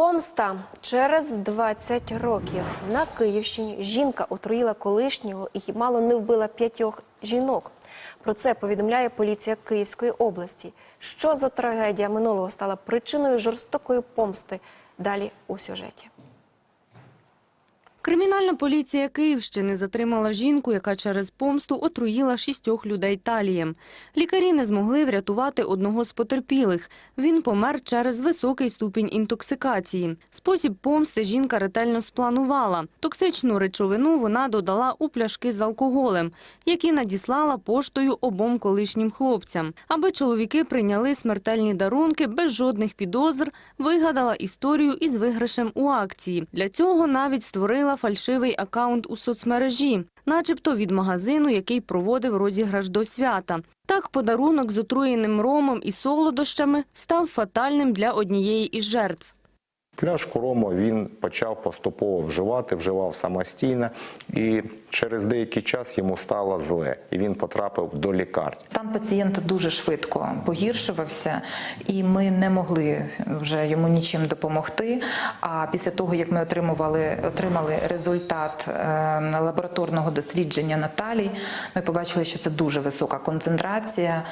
Помста через 20 років на Київщині жінка отруїла колишнього і мало не вбила п'ятьох жінок. Про це повідомляє поліція Київської області. Що за трагедія минулого стала причиною жорстокої помсти? Далі у сюжеті. Кримінальна поліція Київщини затримала жінку, яка через помсту отруїла шістьох людей талієм. Лікарі не змогли врятувати одного з потерпілих. Він помер через високий ступінь інтоксикації. Спосіб помсти жінка ретельно спланувала. Токсичну речовину вона додала у пляшки з алкоголем, які надіслала поштою обом колишнім хлопцям. Аби чоловіки прийняли смертельні дарунки без жодних підозр, вигадала історію із виграшем у акції. Для цього навіть створила фальшивий акаунт у соцмережі, начебто від магазину, який проводив розіграш до свята. Так, подарунок з отруєним ромом і солодощами став фатальним для однієї із жертв. Пляшку рому він почав поступово вживати, вживав самостійно, і через деякий час йому стало зле, і він потрапив до лікарні. Стан пацієнта дуже швидко погіршувався, і ми не могли вже йому нічим допомогти. А після того, як ми отримували, отримали результат е, лабораторного дослідження Наталі, ми побачили, що це дуже висока концентрація,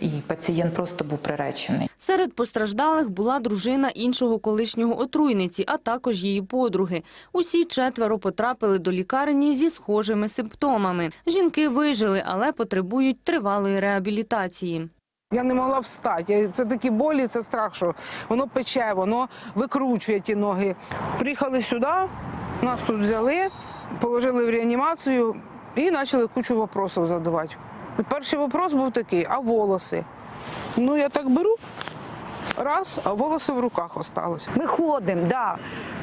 і пацієнт просто був приречений. Серед постраждалих була дружина іншого колишнього отруйниці, а також її подруги. Усі четверо потрапили до лікарні зі схожими симптомами. Жінки вижили, але потребують тривалої реабілітації. Я не могла встати. Це такі болі, це страх, що воно пече, воно викручує ті ноги. Приїхали сюди, нас тут взяли, положили в реанімацію і почали кучу питань задавати. Перший вопрос був такий: а волоси? Ну, я так беру, раз, а волоси в руках осталось. Ми ходимо, да.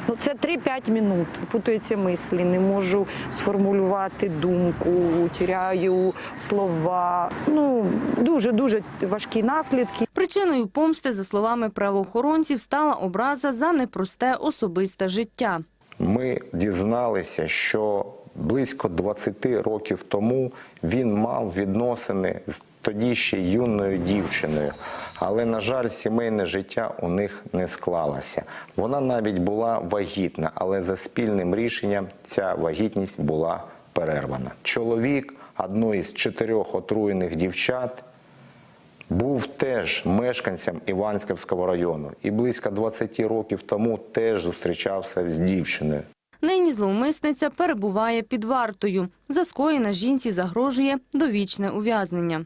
Ну це 3-5 минут. Путаються мислі, не можу сформулювати думку, тіряю слова. Ну дуже дуже важкі наслідки. Причиною помсти, за словами правоохоронців, стала образа за непросте особисте життя. Ми дізналися, що близько 20 років тому він мав відносини з тоді ще юною дівчиною. Але, на жаль, сімейне життя у них не склалося. Вона навіть була вагітна, але за спільним рішенням ця вагітність була перервана. Чоловік одної з чотирьох отруєних дівчат був теж мешканцем Іванськівського району і близько 20 років тому теж зустрічався з дівчиною. Нині зловмисниця перебуває під вартою. За скоєне жінці загрожує довічне ув'язнення.